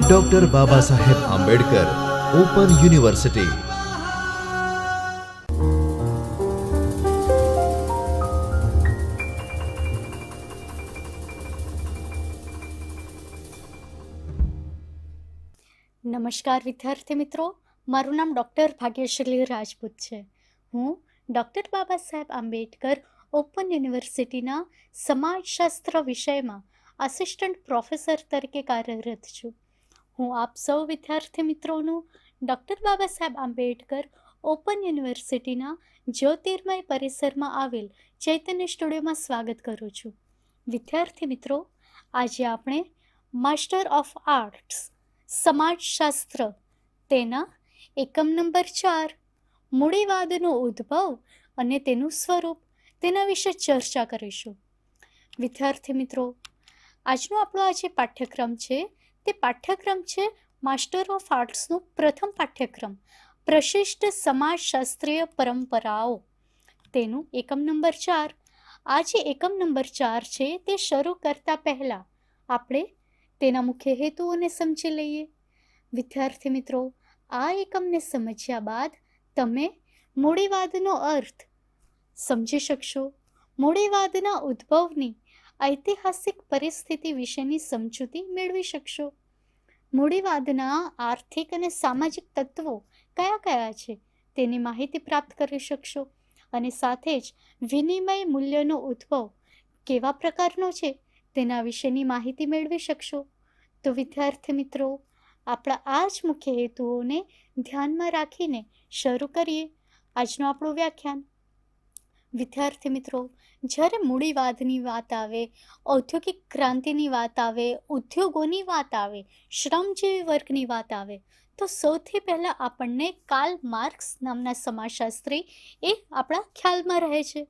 Doctor Baba Saheb Ambedkar open university નમસ્કાર વિદ્યાર્થી મિત્રો, મારું નામ ડૉક્ટર ભાગ્યશ્રી રાજપૂત છે. હું ડૉક્ટર બાબા સાહેબ આંબેડકર ઓપન યુનિવર્સિટીના સમાજશાસ્ત્ર વિષયમાં આસિસ્ટન્ટ પ્રોફેસર તરીકે કાર્યરત છું. હું આપ સૌ વિદ્યાર્થી મિત્રોનું ડૉક્ટર બાબા સાહેબ આંબેડકર ઓપન યુનિવર્સિટીના જ્યોતિર્મય પરિસરમાં આવેલ ચૈતન્ય સ્ટુડિયોમાં સ્વાગત કરું છું. વિદ્યાર્થી મિત્રો, આજે આપણે માસ્ટર ઓફ આર્ટ્સ સમાજશાસ્ત્ર, તેના એકમ નંબર ચાર, મૂડીવાદનો ઉદ્ભવ અને તેનું સ્વરૂપ તેના વિશે ચર્ચા કરીશું. વિદ્યાર્થી મિત્રો આજનો આપણો આ જે પાઠ્યક્રમ છે, તે પાઠ્યક્રમ છે માસ્ટર ઓફ આર્ટ્સનું પ્રથમ પાઠ્યક્રમ, પ્રશિષ્ટ સમાજશાસ્ત્રીય પરંપરાઓ. તેનું એકમ નંબર ચાર. આ જે એકમ નંબર ચાર છે, તે શરૂ કરતા પહેલાં આપણે તેના મુખ્ય હેતુઓને સમજી લઈએ. વિદ્યાર્થી મિત્રો, આ એકમને સમજ્યા બાદ તમે મૂડીવાદનો અર્થ સમજી શકશો. મૂડીવાદના ઉદ્ભવની ઐતિહાસિક પરિસ્થિતિ વિશેની સમજૂતી મેળવી શકશો. મૂડીવાદના આર્થિક અને સામાજિક તત્વો કયા કયા છે તેની માહિતી પ્રાપ્ત કરી શકશો અને સાથે જ વિનિમય મૂલ્યનો ઉદ્ભવ કેવા પ્રકારનો છે તેના વિશેની માહિતી મેળવી શકશો. તો વિદ્યાર્થી મિત્રો, આપણા આ જ મુખ્ય હેતુઓને ધ્યાનમાં રાખીને શરૂ કરીએ આજનું આપણું વ્યાખ્યાન. વિદ્યાર્થી મિત્રો, જ્યારે મૂડીવાદની વાત આવે, ઔદ્યોગિક ક્રાંતિની વાત આવે, ઉદ્યોગોની વાત આવે, શ્રમજીવી વર્ગની વાત આવે, તો સૌથી પહેલાં આપણને કાર્લ માર્ક્સ નામના સમાજશાસ્ત્રી એ આપણા ખ્યાલમાં રહે છે.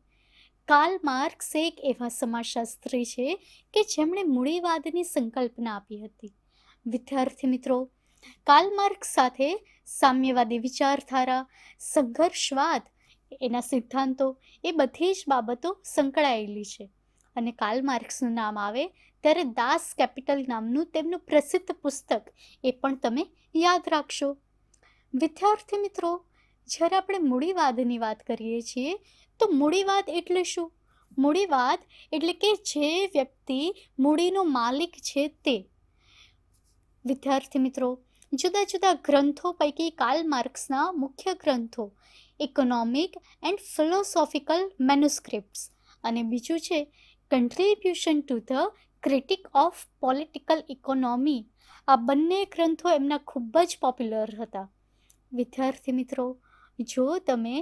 કાર્લ માર્ક્સ એક એવા સમાજશાસ્ત્રી છે કે જેમણે મૂડીવાદની સંકલ્પના આપી હતી. વિદ્યાર્થી મિત્રો, કાર્લ માર્ક્સ સાથે સામ્યવાદી વિચારધારા, સંઘર્ષવાદ એના સિદ્ધાંતો એ બધી જ બાબતો સંકળાયેલી છે. અને કાર્લ માર્ક્સનું નામ આવે ત્યારે દાસ કેપિટલ નામનું તેમનું પ્રસિદ્ધ પુસ્તક એ પણ તમે યાદ રાખશો. વિદ્યાર્થી મિત્રો, જ્યારે આપણે મૂડીવાદની વાત કરીએ છીએ, તો મૂડીવાદ એટલે શું? મૂડીવાદ એટલે કે જે વ્યક્તિ મૂડીનો માલિક છે તે. વિદ્યાર્થી મિત્રો, જુદા જુદા ગ્રંથો પૈકી કાલ માર્ક્સના મુખ્ય ગ્રંથો ઇકોનોમિક એન્ડ ફિલોસોફિકલ મેનુસ્ક્રિપ્ટ્સ અને બીજું છે contribution to the critique of political economy આ બંને ગ્રંથો એમના ખૂબ જ પોપ્યુલર હતા. વિદ્યાર્થી મિત્રો, જો તમે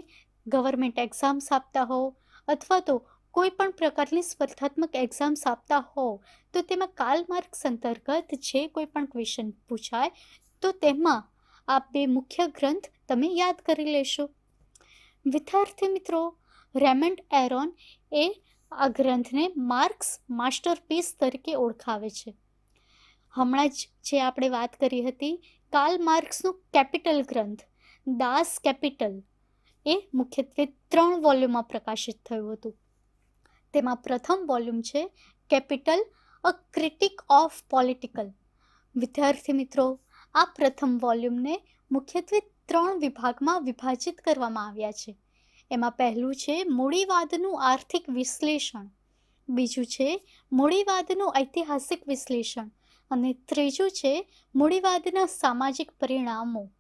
ગવર્મેન્ટ એક્ઝામ્સ આપતા હો અથવા તો કોઈ પણ પ્રકારની સ્પર્ધાત્મક એક્ઝામ્સ આપતા હો, તો તેમાં કાલ માર્ક્સ અંતર્ગત જે કોઈ પણ ક્વેશ્ચન પૂછાય, તો તેમાં આ બે મુખ્ય ગ્રંથ તમે યાદ કરી લેશો. વિદ્યાર્થી મિત્રો, રેમન્ડ એરોન એ આ ગ્રંથને માર્ક્સ માસ્ટરપીસ તરીકે ઓળખાવે છે. હમણાં જ જે આપણે વાત કરી હતી, કાલ માર્ક્સનું કેપિટલ ગ્રંથ, દાસ કેપિટલ, એ મુખ્યત્વે ત્રણ વોલ્યુમમાં પ્રકાશિત થયું હતું. તેમાં પ્રથમ વોલ્યુમ છે, Capital, a critique of political. વિદ્યાર્થી મિત્રો, આ પ્રથમ વોલ્યુમને મુખ્યત્વે ત્રણ વિભાગમાં વિભાજિત કરવામાં આવ્યા છે. એમાં પહેલું છે મૂડીવાદનું આર્થિક વિશ્લેષણ. બીજું છે મૂડીવાદનું ઐતિહાસિક વિશ્લેષણ. અને ત્રીજું છે મૂડીવાદના સામાજિક પરિણામો.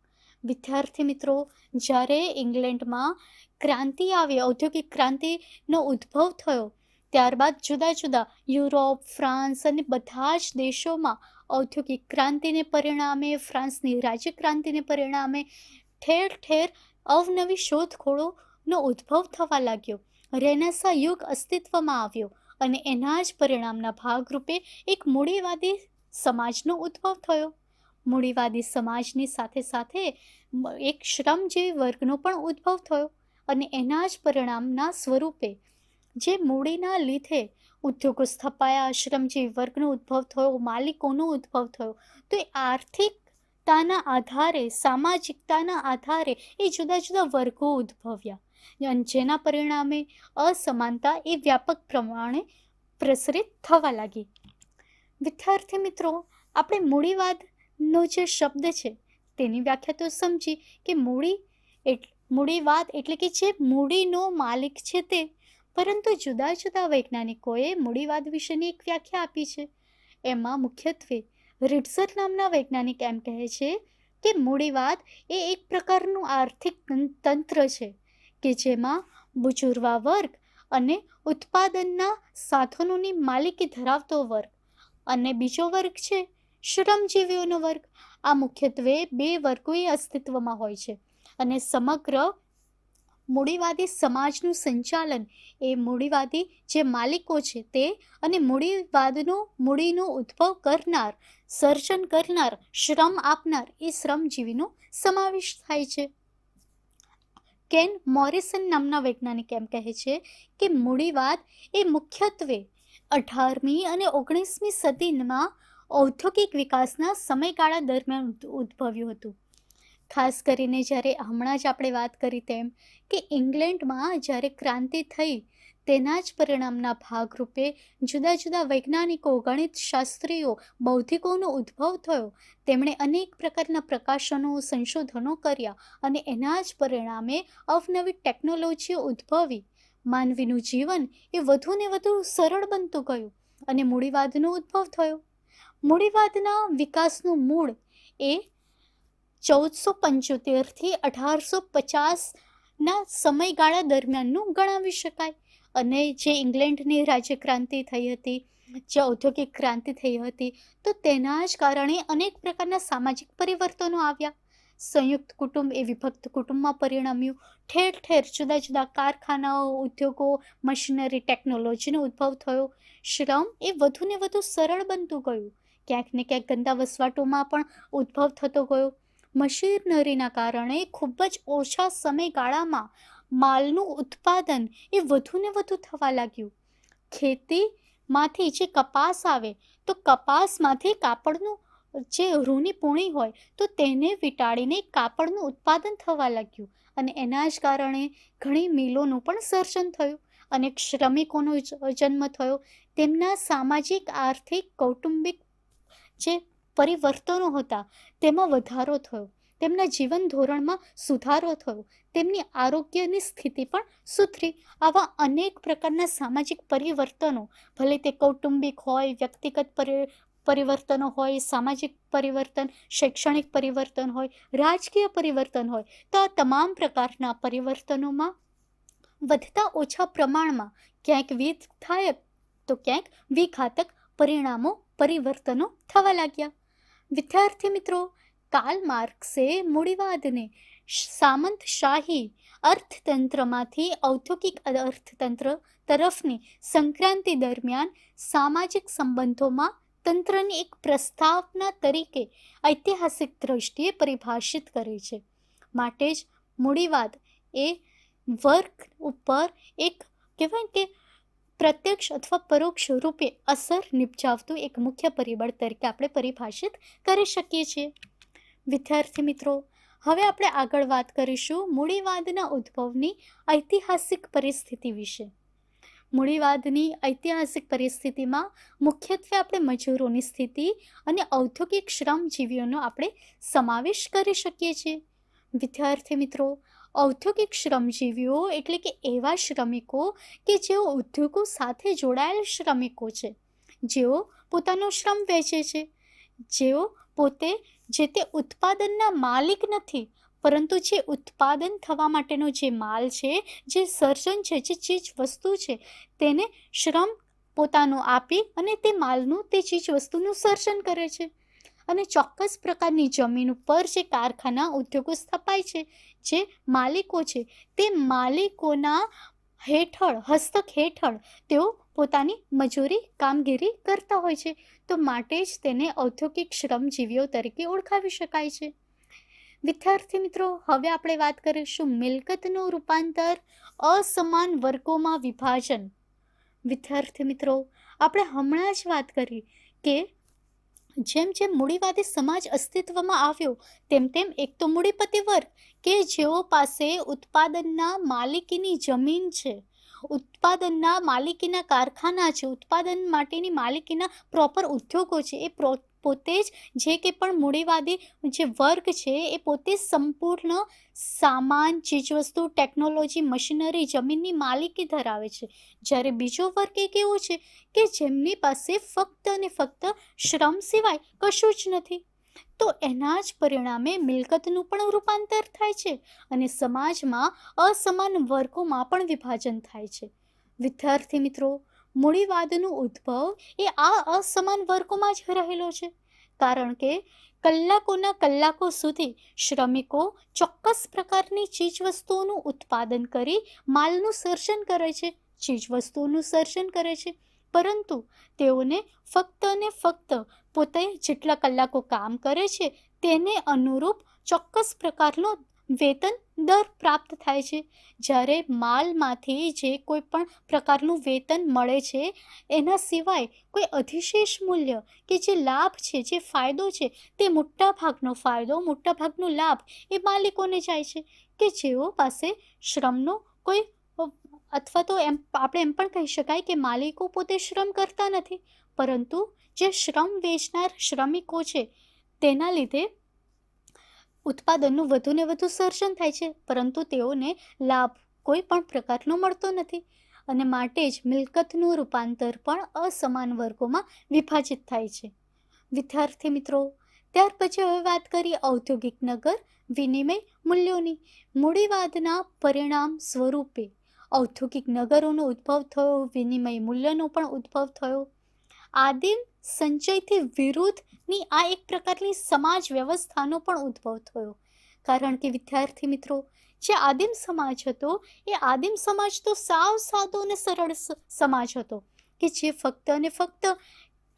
વિદ્યાર્થી મિત્રો, જ્યારે ઇંગ્લેન્ડમાં ક્રાંતિ આવી, ઔદ્યોગિક ક્રાંતિનો ઉદ્ભવ થયો, ત્યારબાદ જુદા જુદા યુરોપ, ફ્રાન્સ અને બધા જ દેશોમાં ઔદ્યોગિક ક્રાંતિને પરિણામે, ફ્રાન્સની રાજ્ય ક્રાંતિને પરિણામે ઠેર ઠેર અવનવી શોધખોળોનો ઉદ્ભવ થવા લાગ્યો. રેનેસા યુગ અસ્તિત્વમાં આવ્યો અને એના જ પરિણામના ભાગરૂપે એક મૂડીવાદી સમાજનો ઉદ્ભવ થયો. મૂડીવાદી સમાજની સાથે સાથે એક શ્રમજીવી વર્ગનો પણ ઉદ્ભવ થયો અને એના જ પરિણામના સ્વરૂપે જે મૂડીના લીધે ઉદ્યોગો સ્થપાયા આશ્રમજી વર્ગનો ઉદ્ભવ થયો, માલિકોનો ઉદ્ભવ થયો. તો એ આર્થિકતાના આધારે, સામાજિકતાના આધારે એ જુદા જુદા વર્ગો ઉદ્ભવ્યા. અને જેના પરિણામે અસમાનતા એ વ્યાપક પ્રમાણે પ્રસરિત થવા લાગી. વિદ્યાર્થી મિત્રો, આપણે મૂડીવાદનો જે શબ્દ છે, તેની વ્યાખ્યા તો સમજી કે મૂડી મૂડીવાદ એટલે કે જે મૂડીનો માલિક છે તે પરંતુ જુદા જુદા વૈજ્ઞાનિકોએ મૂડીવાદ વિશેની એક વ્યાખ્યા આપી છે. એમાં મુખ્યત્વે રિટ્ઝર નામના વૈજ્ઞાનિક એમ કહે છે કે મૂડીવાદ એ એક પ્રકારનું આર્થિક તંત્ર છે કે જેમાં બુજુર્વા વર્ગ અને ઉત્પાદનના સાધનોની માલિકી ધરાવતો વર્ગ અને બીજો વર્ગ છે શ્રમજીવીઓનો વર્ગ. આ મુખ્યત્વે બે વર્ગોએ અસ્તિત્વમાં હોય છે અને સમગ્ર મૂડીવાદી સમાજનું સંચાલન. એ મૂડીવાદી જે માલિકો છે તે અને મૂડીવાદનું, મૂડીનો ઉદ્ભવ કરનાર, સર્જન કરનાર, શ્રમ આપનાર એ શ્રમજીવીનો સમાવેશ થાય છે. કેન મોરિસન નામના વૈજ્ઞાનિક એમ કહે છે કે મૂડીવાદ એ મુખ્યત્વે અઢારમી અને ઓગણીસમી સદીમાં ઔદ્યોગિક વિકાસના સમયગાળા દરમિયાન ઉદ્ભવ્યું હતું. ખાસ કરીને જ્યારે હમણાં જ આપણે વાત કરી તેમ કે ઇંગ્લેન્ડમાં જ્યારે ક્રાંતિ થઈ, તેના જ પરિણામના ભાગરૂપે જુદા જુદા વૈજ્ઞાનિકો ગણિત શાસ્ત્રીઓ બૌદ્ધિકોનો ઉદ્ભવ થયો. તેમણે અનેક પ્રકારના પ્રકાશનો, સંશોધનો કર્યા અને એના જ પરિણામે અવનવી ટેકનોલોજીઓ ઉદ્ભવી. માનવીનું જીવન એ વધુ ને વધુ સરળ બનતું ગયું અને મૂડીવાદનો ઉદ્ભવ થયો. મૂડીવાદના વિકાસનું મૂળ એ ચૌદસો પંચોતેરથી અઢારસો પચાસના સમયગાળા દરમિયાનનું ગણાવી શકાય. અને જે ઇંગ્લેન્ડની રાજ્યક્રાંતિ થઈ હતી, જે ઔદ્યોગિક ક્રાંતિ થઈ હતી, તો તેના જ કારણે અનેક પ્રકારના સામાજિક પરિવર્તનો આવ્યા. સંયુક્ત કુટુંબ એ વિભક્ત કુટુંબમાં પરિણમ્યું. ઠેર ઠેર જુદા જુદા કારખાનાઓ, ઉદ્યોગો, મશીનરી, ટેકનોલોજીનો ઉદ્ભવ થયો. શ્રમ એ વધુ ને વધુ સરળ બનતું ગયું. ક્યાંક ને ક્યાંક ગંદા વસવાટોમાં પણ ઉદ્ભવ થતો ગયો. મશીનરીના કારણે ખૂબ જ ઓછા સમયગાળામાં માલનું ઉત્પાદન એ વધુને વધુ થવા લાગ્યું. ખેતીમાંથી જે કપાસ આવે, તો કપાસમાંથી કાપડનું જે રૂની પૂણી હોય, તો તેને વીંટાળીને કાપડનું ઉત્પાદન થવા લાગ્યું અને એના જ કારણે ઘણી મિલોનું પણ સર્જન થયું અને શ્રમિકોનો જન્મ થયો. તેમના સામાજિક, આર્થિક, કૌટુંબિક જે પરિવર્તનો હતા. તેમાં વધારો થયો. તેમના જીવન ધોરણમાં સુધારો થયો. તેમની આરોગ્યની સ્થિતિ પણ સુધરી. આવા અનેક પ્રકારના સામાજિક પરિવર્તનો, ભલે તે કૌટુંબિક હોય, વ્યક્તિગત પરિ, પરિવર્તનો હોય, સામાજિક પરિવર્તન, શૈક્ષણિક પરિવર્તન હોય, રાજકીય પરિવર્તન હોય, તો આ તમામ પ્રકારના પરિવર્તનોમાં વધતા ઓછા પ્રમાણમાં ક્યાંક વિઘાયક તો ક્યાંક વિઘાતક પરિણામો, પરિવર્તનો થવા લાગ્યા. વિદ્યાર્થી મિત્રો કાર્લ માર્ક્સે મૂડીવાદને સામંતશાહી અર્થતંત્રમાંથી ઔદ્યોગિક અર્થતંત્ર તરફની સંક્રાંતિ દરમિયાન સામાજિક સંબંધોમાં તંત્રની એક પ્રસ્તાવના તરીકે ઐતિહાસિક દ્રષ્ટિએ પરિભાષિત કરે છે. માટે જ મૂડીવાદ એ વર્ગ ઉપર એક કહેવાય કે પ્રત્યક્ષ અથવા પરોક્ષ રૂપે અસર નિપજાવતું એક મુખ્ય પરિબળ તરીકે આપણે પરિભાષિત કરી શકીએ છીએ. વિદ્યાર્થી મિત્રો, હવે આપણે આગળ વાત કરીશું મૂડીવાદના ઉદ્ભવની ઐતિહાસિક પરિસ્થિતિ વિશે. મૂડીવાદની ઐતિહાસિક પરિસ્થિતિમાં મુખ્યત્વે આપણે મજૂરોની સ્થિતિ અને ઔદ્યોગિક શ્રમજીવીઓનો આપણે સમાવેશ કરી શકીએ છીએ. વિદ્યાર્થી મિત્રો ઔદ્યોગિક શ્રમજીવીઓ એટલે કે એવા શ્રમિકો કે જેઓ ઉદ્યોગો સાથે જોડાયેલ શ્રમિકો છે. જેઓ પોતાનો શ્રમ વેચે છે. જેઓ પોતે જે તે ઉત્પાદનના માલિક નથી, પરંતુ જે ઉત્પાદન થવા માટેનો જે માલ છે, જે સર્જન છે, જે ચીજ વસ્તુ છે, તેને શ્રમ પોતાનો આપી અને તે માલનું, તે ચીજ વસ્તુનું સર્જન કરે છે. અને ચોક્કસ પ્રકારની જમીન ઉપર જે કારખાના ઉદ્યોગો સ્થપાય છે જે માલિકો છે. તે માલિકોના હેઠળ, હસ્તક હેઠળ તેઓ પોતાની મજૂરી, કામગીરી કરતા હોય છે. તો માટે જ તેને ઔદ્યોગિક શ્રમજીવીઓ તરીકે ઓળખાવી શકાય છે. વિદ્યાર્થી મિત્રો, હવે આપણે વાત કરીશું મિલકતનું રૂપાંતર, અસમાન વર્ગોમાં વિભાજન. વિદ્યાર્થી મિત્રો, આપણે હમણાં જ વાત કરી કે જેમ જેમ મૂડીવાદી સમાજ અસ્તિત્વમાં આવ્યો, તેમ તેમ એક તો મૂડીપતિ વર્ગ કે જેઓ પાસે ઉત્પાદનના માલિકીની જમીન છે, ઉત્પાદનના માલિકીના કારખાના છે, ઉત્પાદન માટેની માલિકીના પ્રોપર ઉદ્યોગો છે, એ પ્રો, પોતે જ જે કે પણ મૂડીવાદી જે વર્ગ છે, એ પોતે સંપૂર્ણ સામાન, ચીજવસ્તુ ટેકનોલોજી મશીનરી જમીનની માલિકી ધરાવે છે. જ્યારે બીજો વર્ગ એક એવો છે કે જેમની પાસે ફક્ત અને ફક્ત શ્રમ સિવાય કશું જ નથી. તો એના જ પરિણામે મિલકતનું પણ રૂપાંતર થાય છે અને સમાજમાં અસમાન વર્ગોમાં પણ વિભાજન થાય છે. વિદ્યાર્થી મિત્રો, મૂડીવાદનો ઉદ્ભવ એ આ અસમાન વર્ગોમાં જ રહેલો છે. કારણ કે કલાકોના કલાકો સુધી શ્રમિકો ચોક્કસ પ્રકારની ચીજવસ્તુઓનું ઉત્પાદન કરી માલનું સર્જન કરે છે, ચીજવસ્તુઓનું સર્જન કરે છે. પરંતુ તેઓને ફક્ત ને ફક્ત પોતે જેટલા કલાકો કામ કરે છે, તેને અનુરૂપ ચોક્કસ પ્રકારનો વેતન દર પ્રાપ્ત થાય છે. જ્યારે માલમાંથી જે કોઈ પણ પ્રકારનું વેતન મળે છે, એના સિવાય કોઈ અધિશેષ મૂલ્ય કે જે લાભ છે, જે ફાયદો છે, તે મોટા ભાગનો ફાયદો મોટા ભાગનો લાભ એ માલિકોને જાય છે કે જેઓ પાસે શ્રમનો કોઈ અથવા તો એમ, આપણે એમ પણ કહી શકાય કે માલિકો પોતે શ્રમ કરતા નથી. પરંતુ જે શ્રમ વેચનાર શ્રમિકો છે, તેના લીધે ઉત્પાદનનું વધુને વધુ સર્જન થાય છે. પરંતુ તેઓને લાભ કોઈ પણ પ્રકારનો મળતો નથી અને માટે જ મિલકતનું રૂપાંતર પણ અસમાન વર્ગોમાં વિભાજિત થાય છે. વિદ્યાર્થી મિત્રો, ત્યાર પછી હવે વાત કરીએ ઔદ્યોગિક નગર વિનિમય મૂલ્યોની. મૂડીવાદના પરિણામ સ્વરૂપે ઔદ્યોગિક નગરોનો ઉદ્ભવ થયો, વિનિમય મૂલ્યનો પણ ઉદ્ભવ થયો. આદિમ સંચયથી વિરુદ્ધની આ એક પ્રકારની સમાજ વ્યવસ્થાનો પણ ઉદ્ભવ થયો. કારણ કે વિદ્યાર્થી મિત્રો, જે આદિમ સમાજ હતો, એ આદિમ સમાજ તો સાવ સાદો અને સરળ સમાજ હતો. કે જે ફક્ત અને ફક્ત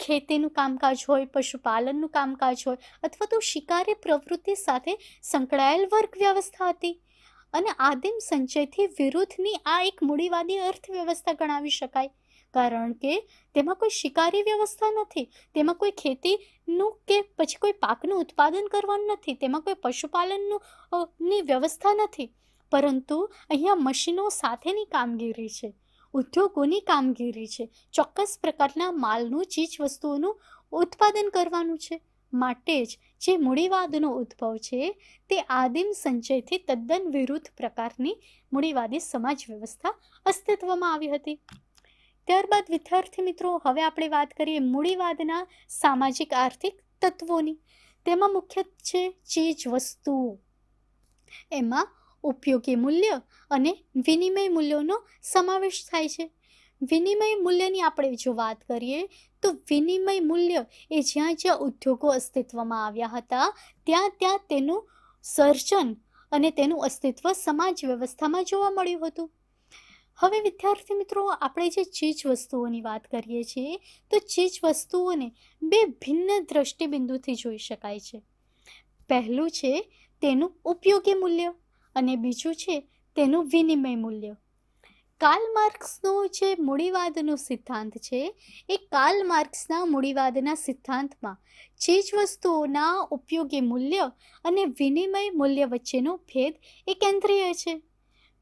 ખેતીનું કામકાજ હોય, પશુપાલનનું કામકાજ હોય, અથવા તો શિકારી પ્રવૃત્તિ સાથે સંકળાયેલ વર્ગ વ્યવસ્થા હતી. અને આદિમ સંચયથી વિરુદ્ધની આ એક મૂડીવાદી અર્થવ્યવસ્થા ગણાવી શકાય. કારણ કે તેમાં કોઈ શિકારી વ્યવસ્થા નથી, તેમાં કોઈ ખેતીનું કે પછી કોઈ પાકનું ઉત્પાદન કરવાનું નથી, તેમાં કોઈ પશુપાલનનું ની વ્યવસ્થા નથી. પરંતુ અહીંયા મશીનો સાથેની કામગીરી છે, ઉદ્યોગોની કામગીરી છે, ચોક્કસ પ્રકારના માલનું ચીજ વસ્તુઓનું ઉત્પાદન કરવાનું છે. માટે જ જે મૂડીવાદનો ઉદ્ભવ છે, તે આદિમ સંચયથી તદ્દન વિરુદ્ધ પ્રકારની મૂડીવાદી સમાજ વ્યવસ્થા અસ્તિત્વમાં આવી હતી. ત્યારબાદ વિદ્યાર્થી મિત્રો, હવે આપણે વાત કરીએ મૂડીવાદના સામાજિક આર્થિક તત્વોની. તેમાં મુખ્ય છે ચીજ વસ્તુઓ એમાં ઉપયોગી મૂલ્ય અને વિનિમય મૂલ્યોનો સમાવેશ થાય છે. વિનિમય મૂલ્યની આપણે જો વાત કરીએ, તો વિનિમય મૂલ્ય એ જ્યાં જ્યાં ઉદ્યોગો અસ્તિત્વમાં આવ્યા હતા, ત્યાં ત્યાં તેનું સર્જન અને તેનું અસ્તિત્વ સમાજ વ્યવસ્થામાં જોવા મળ્યું હતું. હવે વિદ્યાર્થી મિત્રો, આપણે જે ચીજ વસ્તુઓની વાત કરીએ છીએ, તો ચીજ વસ્તુઓને બે ભિન્ન દ્રષ્ટિબિંદુથી જોઈ શકાય છે. પહેલું છે તેનું ઉપયોગી મૂલ્ય અને બીજું છે તેનું વિનિમય મૂલ્ય. કાર્લ માર્ક્સનો જે મૂડીવાદનો સિદ્ધાંત છે, એ કાર્લ માર્ક્સના મૂડીવાદના સિદ્ધાંતમાં ચીજ વસ્તુઓના ઉપયોગી મૂલ્ય અને વિનિમય મૂલ્ય વચ્ચેનો ભેદ એ કેન્દ્રીય છે.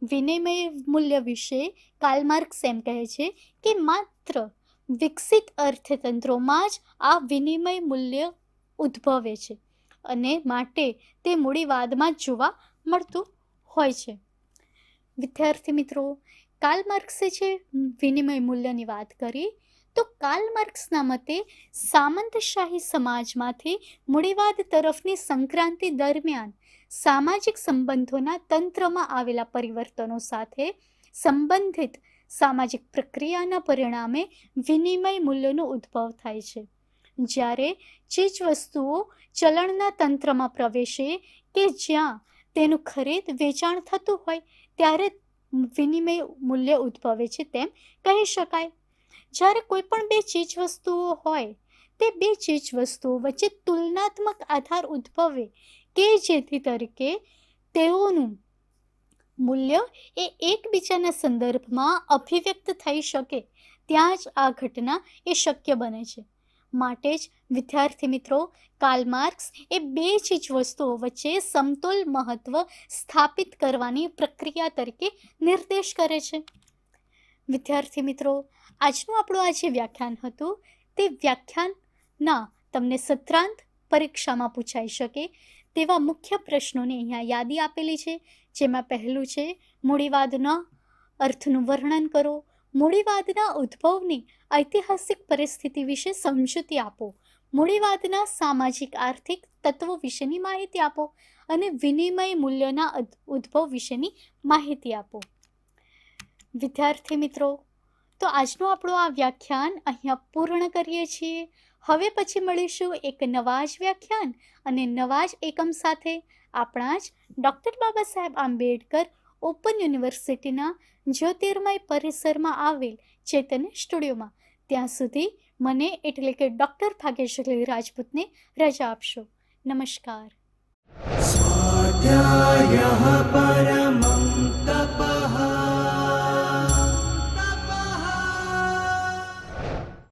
વિનિમય મૂલ્ય વિશે કાર્લ માર્ક્સ એમ કહે છે કે માત્ર વિકસિત અર્થતંત્રોમાં જ આ વિનિમય મૂલ્ય ઉદ્ભવે છે અને માટે તે મૂડીવાદમાં જોવા મળતું હોય છે. વિદ્યાર્થી મિત્રો કાર્લ માર્ક્સે છે વિનિમય મૂલ્યની વાત કરી, તો કાર્લ માર્ક્સના મતે સામંતશાહી સમાજમાંથી મૂડીવાદ તરફની સંક્રાંતિ દરમિયાન સામાજિક સંબંધોના તંત્રમાં આવેલા પરિવર્તનો સાથે સંબંધિત સામાજિક પ્રક્રિયાના પરિણામે વિનિમય મૂલ્યનો ઉદ્ભવ થાય છે. જ્યારે ચીજ વસ્તુઓ ચલણના તંત્રમાં પ્રવેશે કે જ્યાં તેનું ખરીદ વેચાણ થતું હોય, ત્યારે વિનિમય મૂલ્ય ઉદ્ભવે છે તેમ કહી શકાય. જ્યારે કોઈ પણ બે ચીજ વસ્તુઓ હોય, તે બે ચીજ વસ્તુઓ વચ્ચે તુલનાત્મક આધાર ઉદ્ભવે કે જેથી તરીકે તેઓનું મૂલ્ય એ એકબીજાના સંદર્ભમાં અભિવ્યક્ત થઈ શકે. ત્યાં જ આ ઘટના એ શક્ય બને છે. માટે જ, વિદ્યાર્થી મિત્રો કાર્લ માર્ક્સ એ બે ચીજ વસ્તુઓ વચ્ચે સમતોલ મહત્વ સ્થાપિત કરવાની પ્રક્રિયા તરીકે નિર્દેશ કરે છે. વિદ્યાર્થી મિત્રો, આજનું આપણું આ જે વ્યાખ્યાન હતું, તે વ્યાખ્યાનના તમને સત્રાંત પરીક્ષામાં પૂછાઈ શકે તેવા મુખ્ય પ્રશ્નોની અહીંયા યાદી આપેલી છે, જેમાં પહેલું છે, મૂડીવાદના અર્થનું વર્ણન કરો મૂડીવાદના ઉદ્ભવની ઐતિહાસિક પરિસ્થિતિ વિશે સમજૂતી આપો. મૂડીવાદના સામાજિક, આર્થિક તત્વો વિશેની માહિતી આપો અને વિનિમય મૂલ્યના ઉદ્ભવ વિશેની માહિતી આપો. વિદ્યાર્થી મિત્રો, તો આજનું આપણું આ વ્યાખ્યાન અહીંયા પૂર્ણ કરીએ છીએ. હવે પછી મળીશું એક નવા જ વ્યાખ્યાન અને નવા જ એકમ સાથે. આપણા જ ડૉક્ટર બાબા સાહેબ આંબેડકર ઓપન યુનિવર્સિટીના જ્યોતિર્મય પરિસરમાં આવેલ ચેતન સ્ટુડિયોમાં. ત્યાં સુધી મને એટલે કે ડૉક્ટર ભાગ્યશ્રી રાજપૂતને રજા આપશો. નમસ્કાર. સ્વાધ્યાય